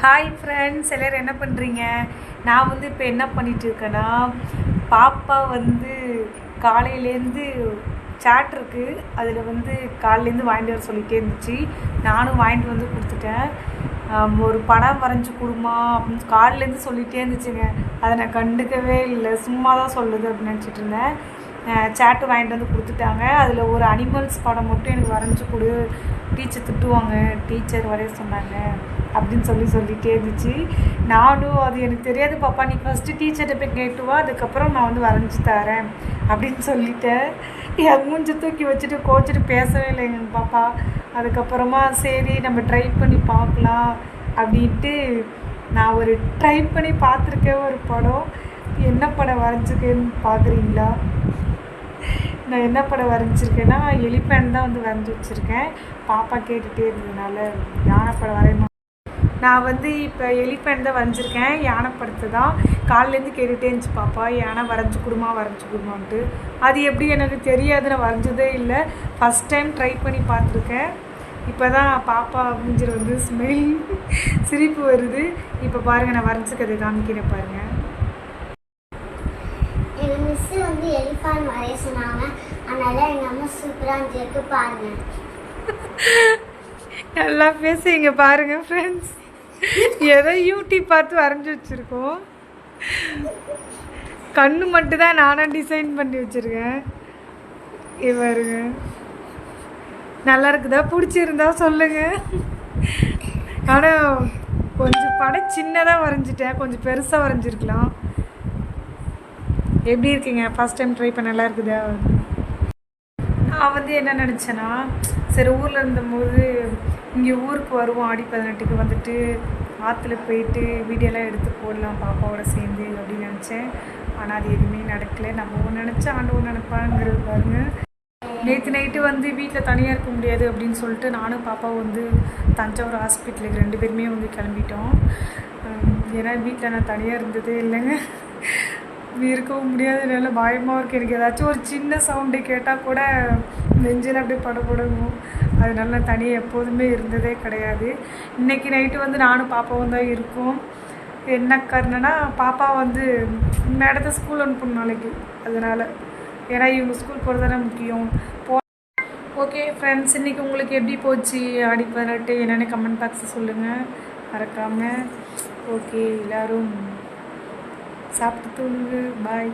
Hi friends எல்லோரும் என்ன பண்ணுறீங்க நான் வந்து இப்போ என்ன பண்ணிட்டு இருக்கேன்னா பாப்பா வந்து காலையிலேருந்து சாட் இருக்குது அதில் வந்து காலையிலேருந்து வாங்கிட்டு வர சொல்லிகிட்டே இருந்துச்சு. நானும் வாங்கிட்டு வந்து கொடுத்துட்டேன். ஒரு படம் வரைஞ்சி கொடுமா அப்படின்னு காலிலேருந்து சொல்லிகிட்டே இருந்துச்சுங்க. அதை நான் கண்டுக்கவே இல்லை. சும்மா தான் சொல்லுது அப்படின்னு நினச்சிட்டு இருந்தேன். சேட்டு வாங்கிட்டு வந்து கொடுத்துட்டாங்க. அதில் ஒரு அனிமல்ஸ் படம் மட்டும் எனக்கு வரைஞ்சி கொடு. டீச்சர் திட்டுவாங்க டீச்சர் வரைய சொன்னாங்க அப்படின்னு சொல்லி சொல்லிகிட்டே இருந்துச்சு. நானும் அது எனக்கு தெரியாது பாப்பா நீ ஃபஸ்ட்டு டீச்சர்கிட்ட போய் கேட்டு வா அதுக்கப்புறம் நான் வந்து வரைஞ்சி தரேன் அப்படின்னு சொல்லிட்டேன். என் மூஞ்சி தூக்கி வச்சுட்டு கோச்சிட்டு பேசவே இல்லை எங்கள் பாப்பா. அதுக்கப்புறமா சரி நம்ம ட்ரை பண்ணி பார்க்கலாம் அப்படின்ட்டு நான் ஒரு ட்ரை பண்ணி பார்த்துருக்கேன் ஒரு படம். என்ன படம் வரைஞ்சிருக்கேன்னு பார்க்குறீங்களா நான் என்ன படம் வரைஞ்சிருக்கேன்னா எலிஃபேண்ட் தான் வந்து வரைஞ்சி வச்சுருக்கேன். பாப்பா கேட்டுகிட்டே இருந்ததுனால யானை படம் வரையணும். நான் வந்து இப்போ எலிஃபேண்ட் தான் வரைஞ்சிருக்கேன். யானை படத்தை தான். காலிலேருந்து கேட்டுகிட்டே இருந்துச்சு பாப்பா யானை வரைஞ்சி கொடுமா வரைஞ்சி கொடுமான்ட்டு. அது எப்படி எனக்கு தெரியாது நான் வரைஞ்சதே இல்லை. ஃபஸ்ட் டைம் ட்ரை பண்ணி பார்த்துருக்கேன். இப்போ தான் பாப்பா மூஞ்சில் வந்து ஸ்மெல் சிரிப்பு வருது. இப்போ பாருங்கள் நான் வரைஞ்சிக்கிறதை காமிக்கிறேன் பாருங்கள் மிஸ்ஸு வந்து எலிஃபான் வரைய சொன்னாங்க. அதனால எங்கள் அம்மா சூப்பராக இருந்துருக்கு பாருங்க. நல்லா பேசுங்க பாருங்க ஃப்ரெண்ட்ஸ் ஏதோ யூடியூப் பார்த்து வரைஞ்சி வச்சுருக்கோம். கண்ணு மட்டும் தான் நானாக டிசைன் பண்ணி வச்சுருக்கேன். இவருங்க நல்லா இருக்குதா? பிடிச்சிருந்தா சொல்லுங்க. ஆனால் கொஞ்சம் படம் சின்னதாக வரைஞ்சிட்டேன். கொஞ்சம் பெருசாக வரைஞ்சிருக்கலாம். எப்படி இருக்கீங்க? ஃபஸ்ட் டைம் ட்ரை பண்ண நல்லா இருக்குதா? நான் வந்து என்ன நினச்சேன்னா சரி ஊரில் இருந்தபோது இங்கே ஊருக்கு வருவோம். ஆடி பதினெட்டுக்கு வந்துட்டு ஆற்றுல போயிட்டு வீடியோலாம் எடுத்து போடலாம் பாப்பாவோட சேர்ந்து அப்படின்னு நினச்சேன். ஆனால் அது எதுவுமே நடக்கலை. நம்ம ஒன்று நினச்சா ஆண்டவன் நினைப்பாங்கிறது பாருங்க. நேற்று நைட்டு வந்து வீட்டில் தனியாக இருக்க முடியாது அப்படின்னு சொல்லிட்டு நானும் பாப்பாவும் வந்து தஞ்சாவூர் ஹாஸ்பிட்டலுக்கு ரெண்டு பேருமே வந்து கிளம்பிட்டோம். ஏன்னா வீட்டில் நான் தனியாக இருந்ததே இல்லைங்க. இருக்கவும் முடியாது நல்ல பயமாக இருக்குது எனக்கு ஏதாச்சும் ஒரு சின்ன சவுண்டு கேட்டால் கூட நெஞ்சில் அப்படியே படப்படணும் அதனால நான் தனியாக எப்போதுமே இருந்ததே கிடையாது. இன்னைக்கு நைட்டு வந்து நானும் பாப்பாவும் தான் இருக்கோம். என்ன காரணம்னா பாப்பா வந்து மேடத்தை ஸ்கூல் அனுப்பணும் நாளைக்கு. அதனால் ஏன்னா இவங்க ஸ்கூல் போகிறது தானே முக்கியம். போ ஓகே ஃப்ரெண்ட்ஸ் இன்றைக்கி உங்களுக்கு எப்படி போச்சு? ஆடி பதினெட்டு என்னென்னு கமெண்ட் பாக்ஸில் சொல்லுங்கள் மறக்காமல் ஓகே எல்லோரும் சாப்பிட்டு தூங்குங்க பாய்